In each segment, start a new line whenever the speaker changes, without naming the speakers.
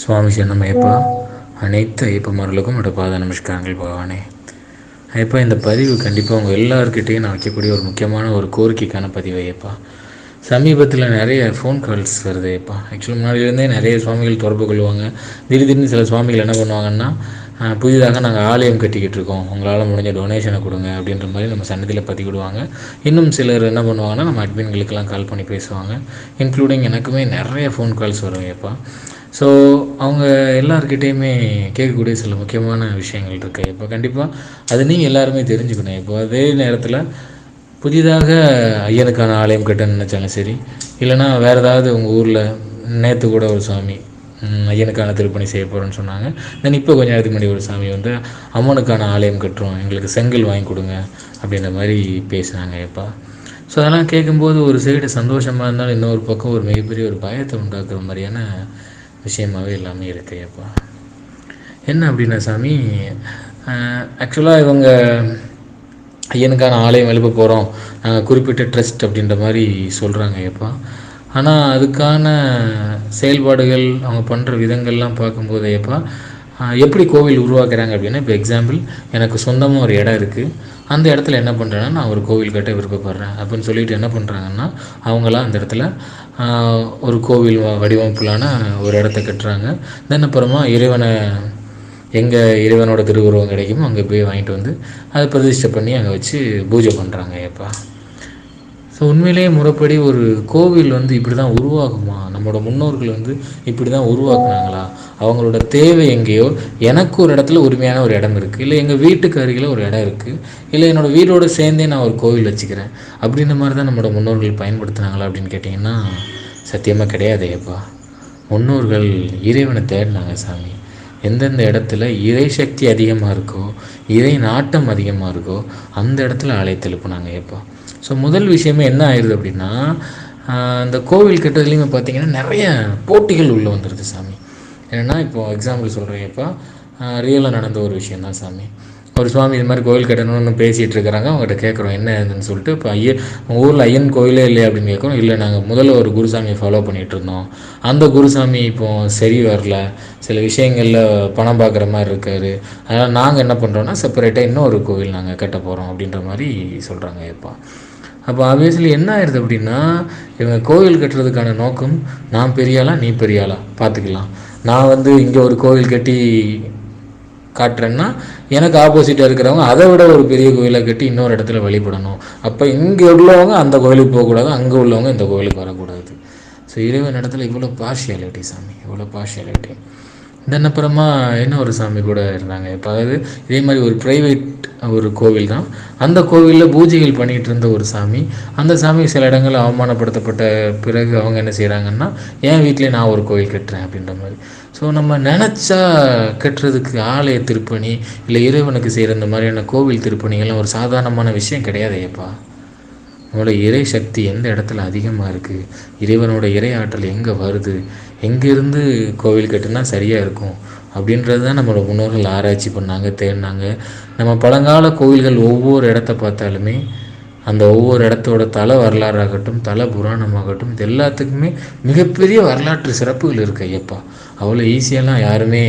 சுவாமி சின்னமையப்பா அனைத்து ஐயப்பமார்களுக்கும் என்னோட பாத நமஸ்காரங்கள் பகவானே. ஐயப்பா இந்த பதிவு கண்டிப்பாக உங்கள் எல்லாருக்கிட்டேயும் நான் வைக்கக்கூடிய ஒரு முக்கியமான ஒரு கோரிக்கைக்கான பதிவு ஐயப்பா. சமீபத்தில் நிறைய ஃபோன் கால்ஸ் வருது ஐயப்பா. ஆக்சுவலி முன்னாடியிலேருந்தே நிறைய சுவாமிகள் தொடர்பு கொள்வாங்க. திடீர்னு சில சுவாமிகள் என்ன பண்ணுவாங்கன்னா புதிதாக நாங்கள் ஆலயம் கட்டிக்கிட்டு இருக்கோம். உங்களால் முடிஞ்ச டொனேஷனை கொடுங்க அப்படின்ற மாதிரி நம்ம சன்னதியில் பதிவிடுவாங்க. இன்னும் சிலர் என்ன பண்ணுவாங்கன்னா நம்ம அட்மின்களுக்கெல்லாம் கால் பண்ணி பேசுவாங்க. இன்க்ளூடிங் எனக்குமே நிறைய ஃபோன் கால்ஸ் வரும் ஐயப்பா. ஸோ அவங்க எல்லாருக்கிட்டேயுமே கேட்கக்கூடிய சில முக்கியமான விஷயங்கள் இருக்குது இப்போ கண்டிப்பாக அது நீங்கள் எல்லாருமே தெரிஞ்சுக்கணும். இப்போ அதே நேரத்தில் புதிதாக ஐயனுக்கான ஆலயம் கட்டணும்னு நினச்சாலும் சரி இல்லைன்னா வேறு ஏதாவது உங்கள் ஊரில் நேற்று கூட ஒரு சாமி ஐயனுக்கான திருப்பணி செய்ய போகிறேன்னு சொன்னாங்க. தென் இப்போ கொஞ்சம் நேரத்துக்கு முன்னாடி ஒரு சாமி வந்து அம்மனுக்கான ஆலயம் கட்டுறோம். எங்களுக்கு செங்கல் வாங்கி கொடுங்க. அப்படின்ற மாதிரி பேசினாங்க எப்பா ஸோ அதெல்லாம் கேட்கும்போது ஒரு சைடு சந்தோஷமாக இருந்தாலும் இன்னொரு பக்கம் ஒரு மிகப்பெரிய ஒரு பயத்தை உண்டாக்குற மாதிரியான விஷயமாவே எல்லாமே இருக்குது ஐயப்பா என்ன அப்படின்னா சாமி ஆக்சுவலாக இவங்க ஐயனுக்கான ஆலயம் எழுப்ப போகிறோம் நாங்கள் குறிப்பிட்ட ட்ரஸ்ட் அப்படின்ற மாதிரி சொல்கிறாங்க ஐயப்பா. ஆனால் அதுக்கான செயல்பாடுகள் அவங்க பண்ணுற விதங்கள்லாம் பார்க்கும்போது ஐயப்பா எப்படி கோவில் உருவாக்குறாங்க அப்படின்னா இப்போ எக்ஸாம்பிள் எனக்கு சொந்தமாக ஒரு இடம் இருக்குது அந்த இடத்துல என்ன பண்ணுறேன்னா நான் ஒரு கோவில் கட்ட விருப்பப்படுறேன். அப்படின்னு சொல்லிட்டு என்ன பண்ணுறாங்கன்னா அவங்களாம் அந்த இடத்துல ஒரு கோவில் வ- வடிவமைப்பிலான ஒரு இடத்த கட்டுறாங்க. தென் அப்புறமா இறைவனை எங்கே இறைவனோட திருவுருவம் கிடைக்குமோ அங்கே போய் வாங்கிட்டு வந்து அதை பிரதிஷ்டை பண்ணி அங்கே வச்சு பூஜை பண்ணுறாங்க ஐயப்பா. ஸோ உண்மையிலேயே முறைப்படி ஒரு கோவில் வந்து இப்படி தான் உருவாகுமா? நம்மளோட முன்னோர்கள் வந்து இப்படி தான் உருவாக்குனாங்களா? அவங்களோட தேவை எங்கேயோ? எனக்கு ஒரு இடத்துல உரிமையான ஒரு இடம் இருக்குது இல்லை எங்கள் வீட்டுக்கு அருகில் ஒரு இடம் இருக்குது இல்லை என்னோடய வீடோடு சேர்ந்தே நான் ஒரு கோவில் வச்சுக்கிறேன். அப்படின்ற மாதிரி தான் நம்மளோட முன்னோர்கள் பயன்படுத்துனாங்களா அப்படின்னு கேட்டிங்கன்னா சத்தியமாக கிடையாது ஐயப்பா. முன்னோர்கள் இறைவனை தேடினாங்க சாமி. எந்தெந்த இடத்துல இறை சக்தி அதிகமாக இருக்கோ இறை நாட்டம் அதிகமாக இருக்கோ அந்த இடத்துல அலை எழுப்புனாங்க ஏப்பா ஸோ முதல் விஷயமே என்ன ஆயிடுது அப்படின்னா இந்த கோவில் கட்டுறதுலையுமே பார்த்தீங்கன்னா நிறைய போட்டிகள் உள்ளே வந்துடுது சாமி. என்னென்னா இப்போ எக்ஸாம்பிள் சொல்கிறேன்ப்பா ரியலாக நடந்த ஒரு விஷயம் தான் சாமி. ஒரு சுவாமி இது மாதிரி கோவில் கட்டணும்னு பேசிகிட்டு இருக்கிறாங்க. அவங்ககிட்ட கேட்குறோம் என்ன ஏதுன்னு சொல்லிட்டு. இப்போ ஐயன் உங்கள் ஊரில் ஐயன் கோயிலே இல்லையா அப்படின்னு கேட்குறோம் இல்லை நாங்கள் முதல்ல ஒரு குருசாமியை ஃபாலோ பண்ணிகிட்டு இருந்தோம். அந்த குருசாமி இப்போ சரி வரல. சில விஷயங்களில் பணம் பார்க்குற மாதிரி இருக்காரு. அதனால் நாங்கள் என்ன பண்ணுறோன்னா செப்பரேட்டாக இன்னும் ஒரு கோவில் நாங்கள் கட்ட போகிறோம் அப்படின்ற மாதிரி சொல்கிறாங்க இப்போ. அப்போ ஆப்வியஸ்லி என்ன ஆயிடுது அப்படின்னா இவங்க கோவில் கட்டுறதுக்கான நோக்கம் நான் பெரியாளா நீ பெரியாளா? பார்த்துக்கலாம். நான் வந்து இங்கே ஒரு கோவில் கட்டி காட்டுறேன்னா எனக்கு ஆப்போசிட்டாக இருக்கிறவங்க அதை விட ஒரு பெரிய கோயிலை கட்டி இன்னொரு இடத்துல வழிபடணும். அப்போ இங்கே உள்ளவங்க அந்த கோயிலுக்கு போகக்கூடாது அங்கே உள்ளவங்க இந்த கோயிலுக்கு வரக்கூடாது. ஸோ இறைவன் இடத்துல இவ்வளோ பார்ஷியாலிட்டி சாமி இவ்வளோ பார்ஷியாலிட்டி தென் அப்புறமா என்ன ஒரு சாமி கூட இருந்தாங்க. இப்போ அதாவது இதே மாதிரி ஒரு ப்ரைவேட் ஒரு கோவில் தான். அந்த கோவிலில் பூஜைகள் பண்ணிகிட்டு இருந்த ஒரு சாமி. அந்த சாமி சில இடங்களில் அவமானப்படுத்தப்பட்ட பிறகு அவங்க என்ன செய்கிறாங்கன்னா என் வீட்டிலே நான் ஒரு கோவில் கட்டுறேன் அப்படின்ற மாதிரி. ஸோ நம்ம நினச்சா கட்டுறதுக்கு ஆலய திருப்பணி இல்லை இறைவனுக்கு செய்கிற இந்த மாதிரியான கோவில் திருப்பணிகள்லாம் ஒரு சாதாரணமான விஷயம் கிடையாது ஐயப்பா நம்மளோட இறை சக்தி எந்த இடத்துல அதிகமாக இருக்குது இறைவனோட இறை ஆற்றல் எங்கே வருது? எங்கேருந்து கோவில் கட்டினா சரியாக இருக்கும்? அப்படின்றது தான் நம்மளோட முன்னோர்கள் ஆராய்ச்சி பண்ணாங்க தேடினாங்க. நம்ம பழங்கால கோவில்கள் ஒவ்வொரு இடத்த பார்த்தாலுமே அந்த ஒவ்வொரு இடத்தோட தல வரலாறாகட்டும் தல புராணமாகட்டும் இது எல்லாத்துக்குமே மிகப்பெரிய வரலாற்று சிறப்புகள் இருக்குது ஐயப்பா. அவ்வளோ ஈஸியெல்லாம் யாருமே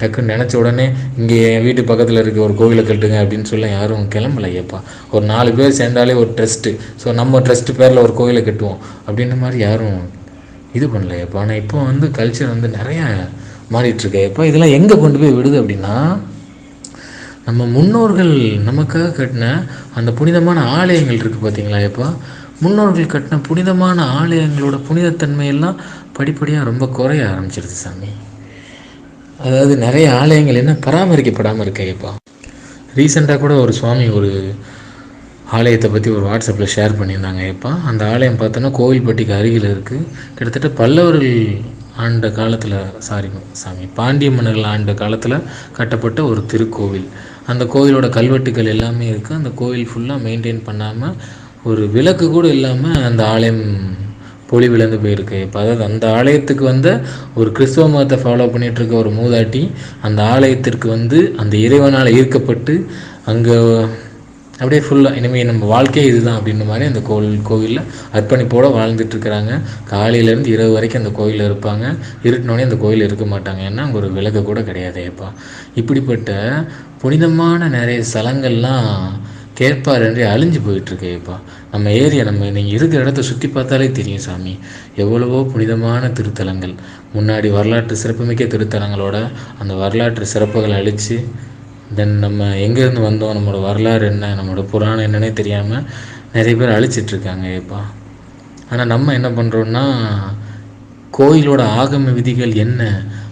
டக்குன்னு நினச்ச உடனே இங்கே என் வீட்டு பக்கத்தில் இருக்க ஒரு கோவிலை கட்டுங்க அப்படின்னு சொல்ல யாரும் கிளம்பல ஐயப்பா. ஒரு நாலு பேர் சேர்ந்தாலே ஒரு ட்ரஸ்ட்டு ஸோ நம்ம ட்ரஸ்ட் பேரில் ஒரு கோவிலை கட்டுவோம். அப்படின்ற மாதிரி யாரும் இது பண்ணலையப்பா ஆனால் இப்போ வந்து கல்ச்சர் வந்து நிறையா மாறிட்டுருக்கு. இப்போ இதெல்லாம் எங்கே கொண்டு போய் விடுது அப்படின்னா நம்ம முன்னோர்கள் நமக்காக கட்டின அந்த புனிதமான ஆலயங்கள் இருக்குது பார்த்தீங்களா இப்போ முன்னோர்கள் கட்டின புனிதமான ஆலயங்களோட புனிதத்தன்மையெல்லாம் படிப்படியாக ரொம்ப குறைய ஆரம்பிச்சிருச்சு சாமி. அதாவது நிறைய ஆலயங்கள் என்ன பராமரிக்கப்படாமல் இருக்கையப்பா ரீசெண்டாக கூட ஒரு சுவாமி ஒரு ஆலயத்தை பற்றி ஒரு வாட்ஸ்அப்பில் ஷேர் பண்ணியிருந்தாங்க எப்போ அந்த ஆலயம் பார்த்தோன்னா கோவில்பட்டிக்கு அருகில் இருக்குது கிட்டத்தட்ட பல்லவர்கள் ஆண்ட காலத்தில் சாரி சாமி பாண்டிய மன்னர்கள் ஆண்ட காலத்தில் கட்டப்பட்ட ஒரு திருக்கோவில். அந்த கோவிலோட கல்வெட்டுகள் எல்லாமே இருக்குது அந்த கோவில் ஃபுல்லாக மெயின்டைன் பண்ணாமல் ஒரு விளக்கு கூட இல்லாமல் அந்த ஆலயம் பொலி விழுந்து போயிருக்கு. இப்போ அதாவது அந்த ஆலயத்துக்கு வந்த ஒரு கிறிஸ்துவ மதத்தை ஃபாலோ பண்ணிகிட்ருக்க இருக்க ஒரு மூதாட்டி அந்த ஆலயத்திற்கு வந்து அந்த இறைவனால் ஈர்க்கப்பட்டு அங்கே அப்படியே ஃபுல்லாக இனிமேல் நம்ம வாழ்க்கையே இதுதான் அப்படின்ற மாதிரி அந்த கோவில் கோவிலில் அர்ப்பணிப்போடு வாழ்ந்துட்டுருக்கிறாங்க. காலையிலேருந்து இரவு வரைக்கும் அந்த கோயிலில் இருப்பாங்க. இருட்டினோடனே அந்த கோயில் இருக்க மாட்டாங்க. ஏன்னா அங்கே ஒரு விலகு கூட கிடையாது ஏப்பா இப்படிப்பட்ட புனிதமான நிறைய ஸ்தலங்கள்லாம் கேட்பார் என்று அழிஞ்சு போயிட்டுருக்கேப்பா நம்ம ஏரியா நம்ம நீங்கள் இருக்கிற இடத்த சுற்றி பார்த்தாலே தெரியும் சாமி. எவ்வளவோ புனிதமான திருத்தலங்கள். முன்னாடி வரலாற்று சிறப்புமிக்க திருத்தலங்களோட அந்த வரலாற்று சிறப்புகளை அழித்து தென் நம்ம எங்கேருந்து வந்தோம் நம்மளோட வரலாறு என்ன நம்மளோட புராணம் என்னன்னே தெரியாமல் நிறைய பேர் அழிச்சிட்ருக்காங்க ஏப்பா ஆனால் நம்ம என்ன பண்ணுறோன்னா கோயிலோட ஆகம விதிகள் என்ன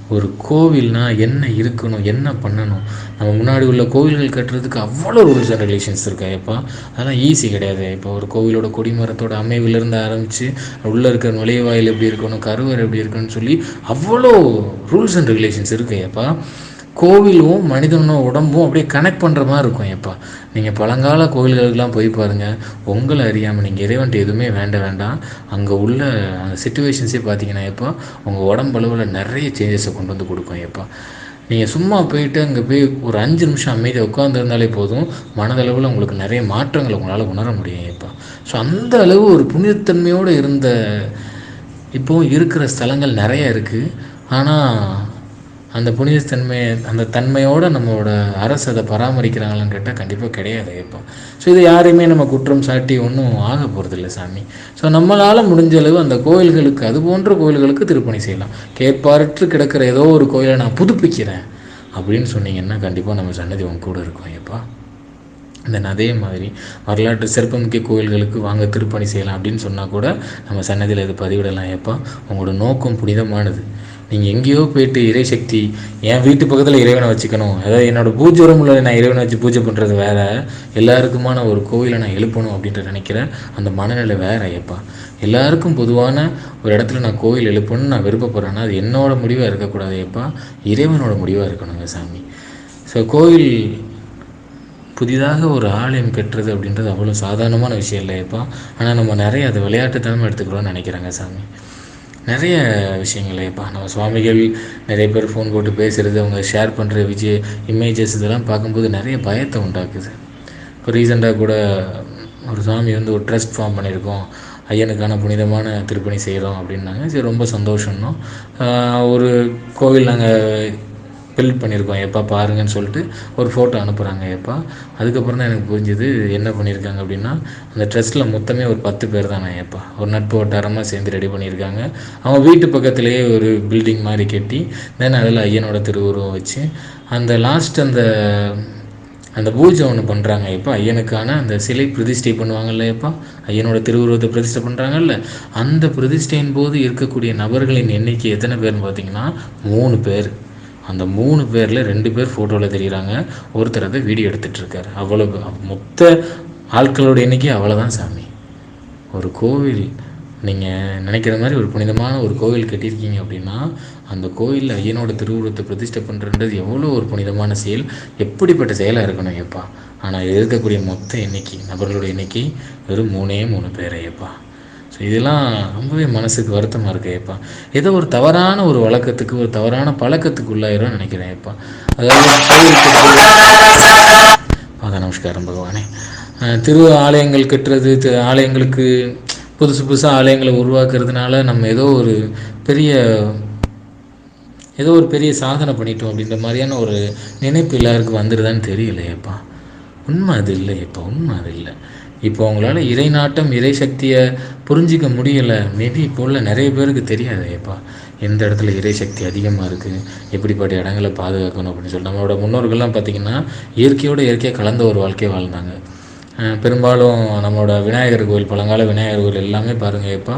ஒரு கோவில்னா என்ன இருக்கணும் என்ன பண்ணணும்? நம்ம முன்னாடி உள்ள கோவில்கள் கட்டுறதுக்கு அவ்வளோ ரூல்ஸ் அண்ட் ரிலேஷன்ஸ் இருக்கா எப்பா அதெல்லாம் ஈஸி கிடையாது. இப்போ ஒரு கோவிலோட கொடிமரத்தோட அமைவிலிருந்து ஆரம்பித்து உள்ளே இருக்கிற நுழைவாயில் எப்படி இருக்கணும் கருவர் எப்படி இருக்கணும்னு சொல்லி அவ்வளோ ரூல்ஸ் அண்ட் ரெகுலேஷன்ஸ் இருக்கு எப்பா கோவிலும் மனிதனும் உடம்பும் அப்படியே கனெக்ட் பண்ணுற மாதிரி இருக்கும் எப்போ நீங்கள் பழங்கால கோவில்களுக்கெல்லாம் போய் பாருங்கள் உங்களை அறியாமல் நீங்கள் இறைவன்ட்டு எதுவுமே வேண்ட வேண்டாம். அங்கே உள்ள அந்த சுச்சுவேஷன்ஸே பார்த்தீங்கன்னா எப்போ உங்கள் உடம்பளவில் நிறைய சேஞ்சஸை கொண்டு வந்து கொடுக்கும் எப்போ நீங்கள் சும்மா போயிட்டு அங்கே போய் ஒரு அஞ்சு நிமிஷம் அமைதியாக உட்காந்துருந்தாலே போதும். மனதளவில் உங்களுக்கு நிறைய மாற்றங்களை உங்களால் உணர முடியும் இப்போ ஸோ அந்த அளவு ஒரு புனிதத்தன்மையோடு இருந்த இப்போவும் இருக்கிற ஸ்தலங்கள் நிறைய இருக்குது ஆனால் அந்த புனிதத்தன்மையை அந்த தன்மையோடு நம்மளோட அரசு அதை பராமரிக்கிறாங்களான்னு கேட்டால் கண்டிப்பாக கிடையாது இப்போ. ஸோ இது யாரையுமே நம்ம குற்றம் சாட்டி ஒன்றும் ஆக போகிறதில்ல சாமி. ஸோ நம்மளால் முடிஞ்ச அளவு அந்த கோயில்களுக்கு அது போன்ற கோயில்களுக்கு திருப்பணி செய்யலாம். கேட்பாரற்று கிடக்கிற ஏதோ ஒரு கோயிலை நான் புதுப்பிக்கிறேன் அப்படின்னு சொன்னீங்கன்னா கண்டிப்பாக நம்ம சன்னதி உங்க கூட இருக்கும் ஐயப்பா. தென் அதே மாதிரி வரலாற்று சிறப்புமிக்க கோயில்களுக்கு வாங்க திருப்பணி செய்யலாம் அப்படின்னு சொன்னால் கூட நம்ம சன்னதியில் இது பதிவிடலாம் ஏப்பா உங்களோட நோக்கம் புனிதமானது. நீங்கள் எங்கேயோ போயிட்டு இறை சக்தி என் வீட்டு பக்கத்தில் இறைவனை வச்சுக்கணும். அதாவது என்னோடய பூஜை ரூமில் நான் இறைவனை வச்சு பூஜை பண்ணுறது வேறு. எல்லாருக்குமான ஒரு கோவிலை நான் எழுப்பணும் அப்படின்ற நினைக்கிறேன் அந்த மனநிலை வேறு ஐயப்பா. எல்லாருக்கும் பொதுவான ஒரு இடத்துல நான் கோவில் எழுப்பணும்னு நான் விருப்பப்படுறேன்னா அது என்னோட முடிவாக இருக்கக்கூடாது ஐயப்பா. இறைவனோட முடிவாக இருக்கணுங்க சாமி. ஸோ கோவில் புதிதாக ஒரு ஆலயம் கட்டுறது அப்படின்றது அவ்வளோ சாதாரணமான விஷயம் இல்லையப்பா ஆனால் நம்ம நிறைய அதை விளையாட்டுத்தனமாக எடுத்துக்கிறோன்னு நினைக்கிறாங்க சாமி. நிறைய விஷயங்களைப்பா நம்ம சுவாமிகள் நிறைய பேர் ஃபோன் போட்டு பேசுகிறது அவங்க ஷேர் பண்ணுற விஜய் இமேஜஸ் இதெல்லாம் பார்க்கும்போது நிறைய பயத்தை உண்டாக்குது. இப்போ ரீசெண்டாக கூட ஒரு சுவாமி வந்து ஒரு ட்ரஸ்ட் ஃபார்ம் பண்ணியிருக்கோம். ஐயனுக்கான புனிதமான திருப்பணி செய்கிறோம் அப்படின்னாங்க. சரி ரொம்ப சந்தோஷம்னோம் ஒரு கோவில் நாங்கள் பில்ட் பண்ணியிருக்கோம் எப்பா பாருங்கன்னு சொல்லிட்டு ஒரு ஃபோட்டோ அனுப்புகிறாங்க எப்பா அதுக்கப்புறம் தான் எனக்கு புரிஞ்சுது என்ன பண்ணியிருக்காங்க அப்படின்னா அந்த ட்ரெஸ்ட்டில் மொத்தமே ஒரு பத்து பேர் தானே எப்பா ஒரு நட்பு வட்டாரமாக சேர்ந்து ரெடி பண்ணியிருக்காங்க அவங்க வீட்டு பக்கத்துலேயே ஒரு பில்டிங் மாதிரி கட்டி தென் அதில் ஐயனோட திருவுருவம் வச்சு அந்த லாஸ்ட் அந்த அந்த பூஜை ஒன்று பண்ணுறாங்க இப்போ ஐயனுக்கான அந்த சிலை பிரதிஷ்டை பண்ணுவாங்கல்ல இப்போ ஐயனோட திருவுருவத்தை பிரதிஷ்டை பண்ணுறாங்கல்ல அந்த பிரதிஷ்டையின் போது இருக்கக்கூடிய நபர்களின் எண்ணிக்கை எத்தனை பேர்னு பார்த்தீங்கன்னா மூணு பேர். அந்த மூணு பேரில் ரெண்டு பேர் ஃபோட்டோவில் தெரிகிறாங்க ஒருத்தர் அதை வீடியோ எடுத்துகிட்ருக்காரு அவ்வளோ மொத்த ஆட்களோட எண்ணிக்கை அவ்வளோதான் சாமி. ஒரு கோவில் நீங்கள் நினைக்கிற மாதிரி ஒரு புனிதமான ஒரு கோவில் கட்டியிருக்கீங்க அப்படின்னா அந்த கோயிலில் ஐயனோட திருவுருவத்தை பிரதிஷ்டை பண்ணுறது எவ்வளோ ஒரு புனிதமான செயல். எப்படிப்பட்ட செயலாக இருக்கணும் ஐயப்பா? ஆனால் இருக்கக்கூடிய மொத்த எண்ணிக்கை நபர்களோட எண்ணிக்கை வெறும் மூணே மூணு பேர் ஐயப்பா. இதெல்லாம் ரொம்பவே மனசுக்கு வருத்தமாக இருக்கு ஏப்பா ஏதோ ஒரு தவறான ஒரு வழக்கத்துக்கு ஒரு தவறான பழக்கத்துக்குள்ளாயிரும் நினைக்கிறேன் ஏப்பா அதாவது நமஸ்காரம் பகவானே. திரு ஆலயங்கள் கட்டுறது ஆலயங்களுக்கு புதுசு புதுசாக ஆலயங்களை உருவாக்குறதுனால நம்ம ஏதோ ஒரு பெரிய ஏதோ ஒரு பெரிய சாதனை பண்ணிட்டோம் அப்படின்ற மாதிரியான ஒரு நினைப்பு எல்லாருக்கும் வந்துடுதான்னு தெரியலையேப்பா உண்மை அது இல்லையேப்பா உண்மை அது இல்லை. இப்போ உங்களால் இறை நாட்டம் இறை சக்தியை புரிஞ்சிக்க முடியலை. மேபி இப்போ உள்ள நிறைய பேருக்கு தெரியாது. தெரியாதேப்பா எந்த இடத்துல இறை சக்தி அதிகமாக இருக்குது எப்படிப்பட்ட இடங்களை பாதுகாக்கணும் அப்படின்னு சொல்லி நம்மளோட முன்னோர்கள்லாம் பார்த்திங்கன்னா இயற்கையோடு இயற்கையாக கலந்த ஒரு வாழ்க்கையை வாழ்ந்தாங்க. பெரும்பாலும் நம்மளோட விநாயகர் கோவில் பழங்கால விநாயகர் கோவில் எல்லாமே பாருங்கள் இப்போ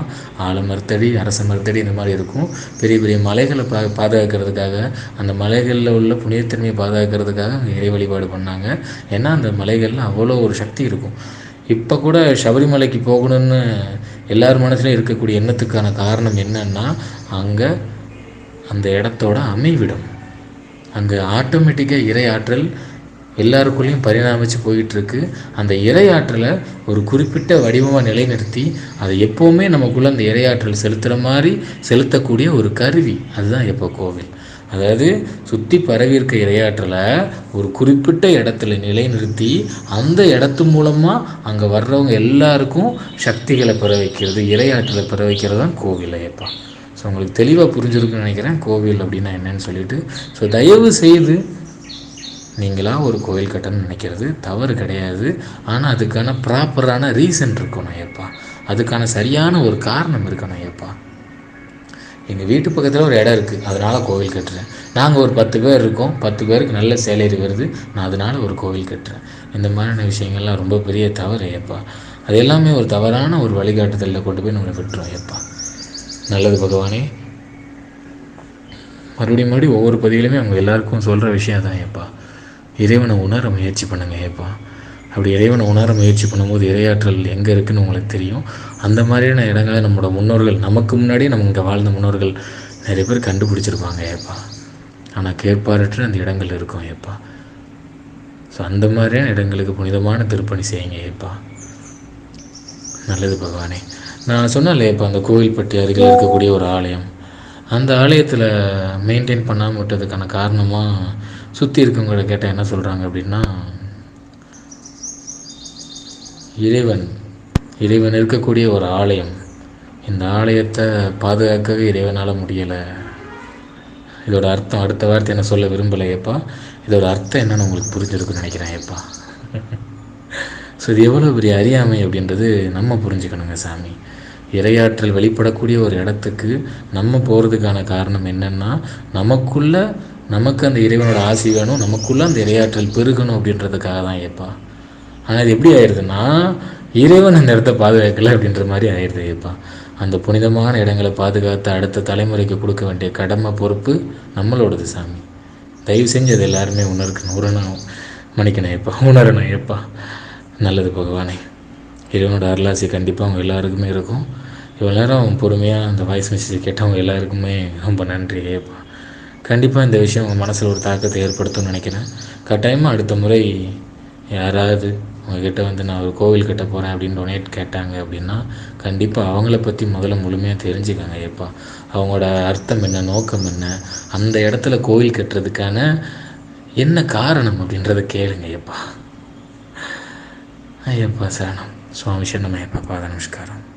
ஆலமரத்தடி அரச மரத்தடி இந்த மாதிரி இருக்கும். பெரிய பெரிய மலைகளை பா பாதுகாக்கிறதுக்காக அந்த மலைகளில் உள்ள புனிதத்தன்மையை பாதுகாக்கிறதுக்காக இறை வழிபாடு பண்ணாங்க. ஏன்னா அந்த மலைகளில் அவ்வளோ ஒரு சக்தி இருக்கும். இப்போ கூட சபரிமலைக்கு போகணும்னு எல்லார் மனசுலையும் இருக்கக்கூடிய எண்ணத்துக்கான காரணம் என்னன்னா அங்கே அந்த இடத்தோட அமைவிடம். அங்கே ஆட்டோமேட்டிக்காக இறை ஆற்றல் எல்லாருக்குள்ளேயும் பரிணாமிச்சு போயிட்டுருக்கு. அந்த இறையாற்றலை ஒரு குறிப்பிட்ட வடிவமாக நிலைநிறுத்தி அதை எப்போவுமே நமக்குள்ளே அந்த இறையாற்றல் செலுத்துகிற மாதிரி செலுத்தக்கூடிய ஒரு கருவி. அதுதான் எப்போ கோவில். அதாவது சுற்றி பரவி இருக்க இரையாற்றலை ஒரு குறிப்பிட்ட இடத்துல நிலைநிறுத்தி அந்த இடத்து மூலமாக அங்கே வர்றவங்க எல்லாருக்கும் சக்திகளை பெற வைக்கிறது இரையாற்றலை பெற வைக்கிறது தான் கோவில் ஐயப்பா. ஸோ உங்களுக்கு தெளிவாக புரிஞ்சிருக்குன்னு நினைக்கிறேன் கோவில் அப்படின்னா என்னன்னு சொல்லிட்டு. ஸோ தயவு செய்து நீங்களாக ஒரு கோயில் கட்டணும்னு நினைக்கிறது தவறு கிடையாது. ஆனால் அதுக்கான ப்ராப்பரான ரீசன் இருக்கணும் ஐயப்பா. அதுக்கான சரியான ஒரு காரணம் இருக்கணும் ஐயப்பா. எங்கள் வீட்டு பக்கத்தில் ஒரு இடம் இருக்குது அதனால் கோவில் கட்டுறேன். நாங்கள் ஒரு பத்து பேர் இருக்கோம். பத்து பேருக்கு நல்ல சேலரி வருது. நான் அதனால் ஒரு கோவில் கட்டுறேன். இந்த மாதிரியான விஷயங்கள்லாம் ரொம்ப பெரிய தவறு ஏப்பா அது எல்லாமே ஒரு தவறான ஒரு வழிகாட்டுதலில் கொண்டு போய் நம்மளை விட்டுரும் ஏப்பா நல்லது பகவானே. மறுபடியும் மறுபடியும் ஒவ்வொரு பதிவிலுமே அவங்க எல்லாருக்கும் சொல்கிற விஷயம் தான் ஏப்பா இறைவனை உணர முயற்சி பண்ணுங்க ஏப்பா அப்படி இறைவனை உணர முயற்சி பண்ணும்போது இரையாற்றல் எங்கே இருக்குன்னு உங்களுக்கு தெரியும். அந்த மாதிரியான இடங்களை நம்மளோட முன்னோர்கள் நமக்கு முன்னாடியே நம்ம இங்கே வாழ்ந்த முன்னோர்கள் நிறைய பேர் கண்டுபிடிச்சிருப்பாங்க ஏப்பா. ஆனால் கேட்பாரற்ற அந்த இடங்கள் இருக்கும் ஏப்பா. ஸோ அந்த மாதிரியான இடங்களுக்கு புனிதமான திருப்பணி செய்யுங்க ஏப்பா. நல்லது பகவானே. நான் சொன்னாலே இப்போ அந்த கோவில்பட்டி அருகில் இருக்கக்கூடிய ஒரு ஆலயம். அந்த ஆலயத்தில் மெயின்டைன் பண்ணாமல் விட்டதுக்கான காரணமாக சுற்றி இருக்கவங்களை கேட்டால் என்ன சொல்கிறாங்க அப்படின்னா இறைவன் இறைவன் இருக்கக்கூடிய ஒரு ஆலயம். இந்த ஆலயத்தை பாதுகாக்கவே இறைவனால் முடியலை. இதோட அர்த்தம் அடுத்த வார்த்தை என்ன சொல்ல விரும்பலையப்பா இதோட அர்த்தம் என்னன்னு உங்களுக்கு புரிஞ்சிருக்குன்னு நினைக்கிறேன் ஏப்பா. ஸோ இது எவ்வளோ பெரிய அறியாமை அப்படின்றது நம்ம புரிஞ்சுக்கணுங்க சாமி. இரையாற்றல் வெளிப்படக்கூடிய ஒரு இடத்துக்கு நம்ம போகிறதுக்கான காரணம் என்னென்னா நமக்குள்ளே நமக்கு அந்த இறைவனோட ஆசை வேணும் நமக்குள்ளே அந்த இரையாற்றல் பெருகணும் அப்படின்றதுக்காக தான் ஏப்பா. ஆனால் அது எப்படி ஆயிடுதுன்னா இறைவன் அந்த இடத்த பாதுகாக்கலை அப்படின்ற மாதிரி ஆயிடுது இப்போ அந்த புனிதமான இடங்களை பாதுகாத்து அடுத்த தலைமுறைக்கு கொடுக்க வேண்டிய கடமை பொறுப்பு நம்மளோடது சாமி. தயவு செஞ்சு அது எல்லாருமே உணர்க்கணும். உணரணும் மன்னிக்கணும் எப்பா உணரணும் எப்பா நல்லது பகவானே. இறைவனோட அருளாசி கண்டிப்பாக அவங்க எல்லாருக்குமே இருக்கும். இவ்வளோ நேரம் பொறுமையாக அந்த வாய்ஸ் மெசேஜ் கேட்டவங்க எல்லாருக்குமே ரொம்ப நன்றி ஏப்பா கண்டிப்பாக இந்த விஷயம் உங்கள் மனசில் ஒரு தாக்கத்தை ஏற்படுத்தும்னு நினைக்கிறேன். கட்டாயமாக அடுத்த முறை யாராவது உங்ககிட்ட வந்து நான் ஒரு கோவில் கட்ட போகிறேன் அப்படின்னு டொனேட் கேட்டாங்க அப்படின்னா கண்டிப்பாக அவங்கள பற்றி முதல்ல முழுமையாக தெரிஞ்சுக்கோங்க ஐயப்பா அவங்களோட அர்த்தம் என்ன நோக்கம் என்ன அந்த இடத்துல கோவில் கட்டுறதுக்கான என்ன காரணம் அப்படின்றத கேளுங்க ஐயப்பா ஐயப்பா சரணம். சுவாமி சரணம் ஐயப்பா. பாத நமஸ்காரம்.